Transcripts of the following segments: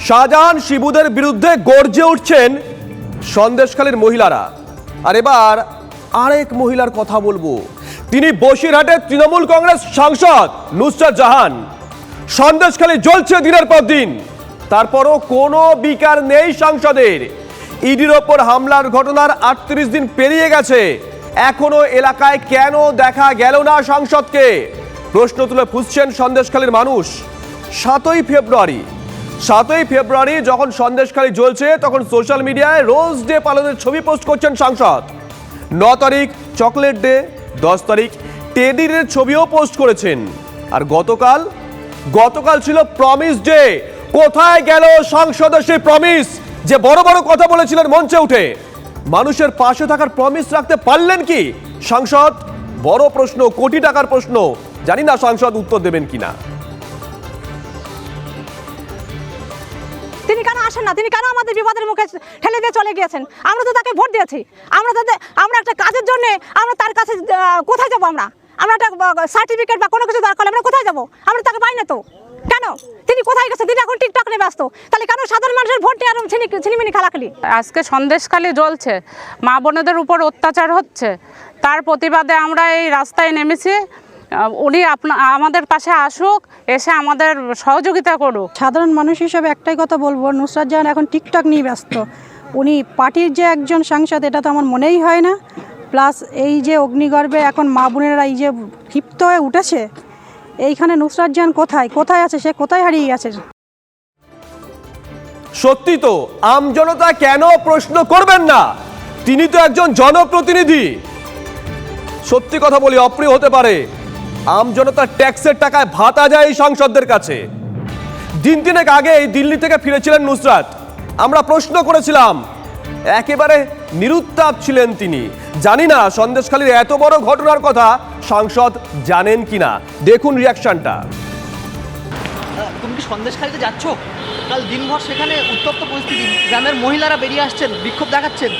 শাহজাহান শিবুদের বিরুদ্ধে গর্জে উঠছেন সন্দেশখালীর মহিলারা। আর এবার আরেক মহিলার কথা বলব। তিনি বসিরহাটের তৃণমূল কংগ্রেস সাংসদ নুসরাত জাহান। সন্দেশখালী জ্বলছে দিনের পর দিন। তারপরও কোনো বিকার নেই সাংসদের। ইডির ওপর হামলার ঘটনার আটত্রিশ দিন পেরিয়ে গেছে। এখনও এলাকায় কেন দেখা গেল না সাংসদকে? প্রশ্ন তুলে ফুসছেন সন্দেশখালীর মানুষ। সাতই ফেব্রুয়ারি সাতই ফেব্রুয়ারি যখন সন্দেশখালী জ্বলছে, তখন সোশ্যাল মিডিয়ায় রোজ ডে পালনের ছবি পোস্ট করছেন সাংসদ। ন তারিখ চকলেট ডে, দশ তারিখ টেডি ডের ছবিও পোস্ট করেছেন। আর গতকাল গতকাল ছিল প্রমিস ডে। কোথায় গেল সাংসদের সেই প্রমিস যে বড় বড় কথা বলেছিলেন মঞ্চে উঠে। মানুষের পাশে থাকার প্রমিস রাখতে পারলেন কি? সাংসদ, বড় প্রশ্ন, কোটি টাকার প্রশ্ন। জানি না সাংসদ উত্তর দেবেন কিনা। তিনি কেন আসেন না? তিনি কেন আমাদের বিপদের মুখে ঠেলে দিয়ে চলে গিয়েছেন? আমরা তো তাকে ভোট দিয়েছি। আমরা তাদের আমরা একটা কাজের জন্য আমরা তার কাছে কোথায় যাব আমরা? আমরা একটা সার্টিফিকেট বা কোনো কিছু দরকার হলে আমরা কোথায় যাব? আমরা তাকে পাই না তো। কেন? তিনি কোথায় গেছে তিনি এখন টিকটক নিয়ে ব্যস্ত। তাহলে কেন সাধারণ মানুষের ভোট নিয়ে ছিনি, ছিনিমিনি খেলাখেলি আজকে সন্দেশখালি জ্বলছে। মা বোনেদের উপর অত্যাচার হচ্ছে। তার প্রতিবাদে আমরা এই রাস্তায় নেমেছি। উনি আপনা আমাদের পাশে আসুক এসে আমাদের সহযোগিতা করুক। সাধারণ মানুষ হিসেবে একটাই কথা বলব নুসরাত জাহান এখন টিকটক নিয়ে ব্যস্ত। উনি পার্টির যে একজন সাংসদ এটা তো আমার মনেই হয় না। প্লাস এই যে অগ্নিগর্ভে এখন মা বোনেরা এই যে ক্ষিপ্ত হয়ে উঠেছে এইখানে নুসরাত জাহান কোথায়? কোথায় আছে? সে কোথায় হারিয়ে গেছে? সত্যি তো আমজনতা কেন প্রশ্ন করবেন না? তিনি তো একজন জনপ্রতিনিধি। সত্যি কথা বলি অপ্রিয় হতে পারে। আমজনতার ট্যাক্সের টাকায় ভাতা যায় এই সাংসদদের কাছে। দিন তিনেক আগে এই দিল্লি থেকে ফিরেছিলেন নুসরাত। আমরা প্রশ্ন করেছিলাম, একেবারে নিরুত্তাপ ছিলেন তিনি। জানি না সন্দেশখালীর এত বড় ঘটনার কথা সাংসদ জানেন কিনা। দেখুন রিয়াকশনটা তুমি কি সন্দেশখালিতে যাচ্ছ? কাল দিনভর সেখানে উত্তপ্ত পরিস্থিতি। গ্রামের মহিলারা বেরিয়ে আসছেন, বিক্ষোভ দেখাচ্ছেন।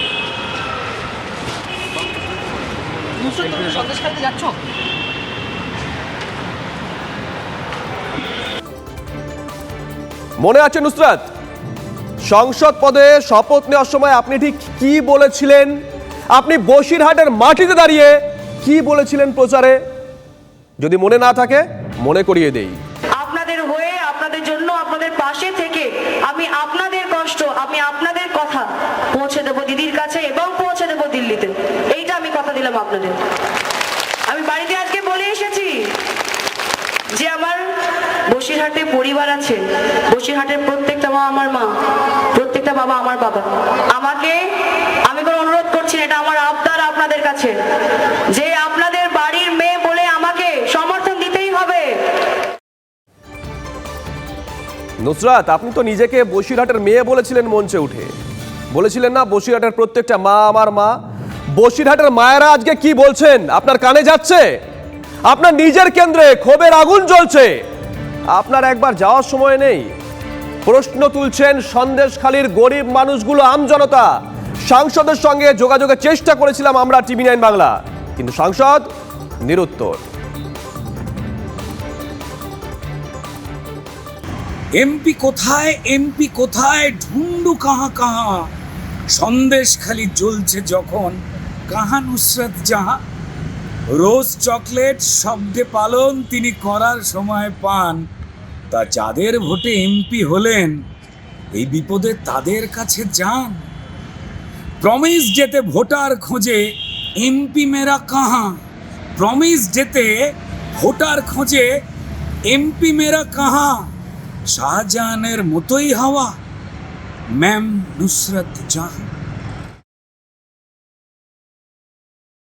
সন্দেশখালিতে যাচ্ছ? মনে আছে নুসরাত? সংসদ পদে শপথ নেওয়ার সময় আপনি ঠিক কি বলেছিলেন? আপনি বসিরহাটের মাটিতে দাঁড়িয়ে কি বলেছিলেন প্রচারে? যদি মনে না থাকে, মনে করিয়ে দেই। আপনাদের হয়ে, আপনাদের জন্য, আপনাদের পাশে থেকে আমি আপনাদের কষ্ট, আমি আপনাদের কথা পৌঁছে দেবো দিদির কাছে এবং পৌঁছে দেবো দিল্লিতে। এইটা আমি কথা দিলাম আপনাদের। আমি বাড়িতে আজকে বলে এসেছি যে আমার বসিরহাটে পরিবার আছে। বসিরহাটের প্রত্যেকটা মা আমার মা, প্রত্যেকটা বাবা আমার বাবা। আমাকে আমি কোনো অনুরোধ করছি এটা আমার আবদার আপনাদের কাছে। যে আপনাদের বাড়ির মেয়ে বলে আমাকে সমর্থন দিতেই হবে। নুসরাত, আপনি তো নিজেকে বসিরহাটের মেয়ে বলেছিলেন মঞ্চে উঠে। বলেছিলেন না, বসিরহাটের প্রত্যেকটা মা আমার মা। বসিরহাটের মায়েরা আজকে কি বলছেন? আপনার কানে যাচ্ছে? আপনার নিজের কেন্দ্রে ক্ষোভের আগুন জ্বলছে। আপনার একবার যাওয়ার সময় নেই। প্রশ্ন তুলছেন সন্দেশখালীর গরিব মানুষগুলো আমজনতা সাংসদের সঙ্গে যোগাযোগের চেষ্টা করেছিলাম আমরা টিভি নাইন বাংলা, কিন্তু সাংসদ নিরুত্তর। এমপি কোথায় এমপি কোথায় ঢুন্ডু কাহা কাহা? সন্দেশ খালি জ্বলছে যখন, কাহা নুসরত জাহা? রোজ চকলেট, শব্দে পালন তিনি করার সময় পান। তা যাদের ভোটে এমপি হলেন, এই বিপদে তাদের কাছে যান। প্রমিস যেতে ভোটার খোঁজে, এমপি মেরা কাহা? প্রমিস যেতে ভোটার খোঁজে, এমপি মেরা কাহা? শাহজাহানের মতোই হাওয়া। ম্যাম নুসরত জাহান।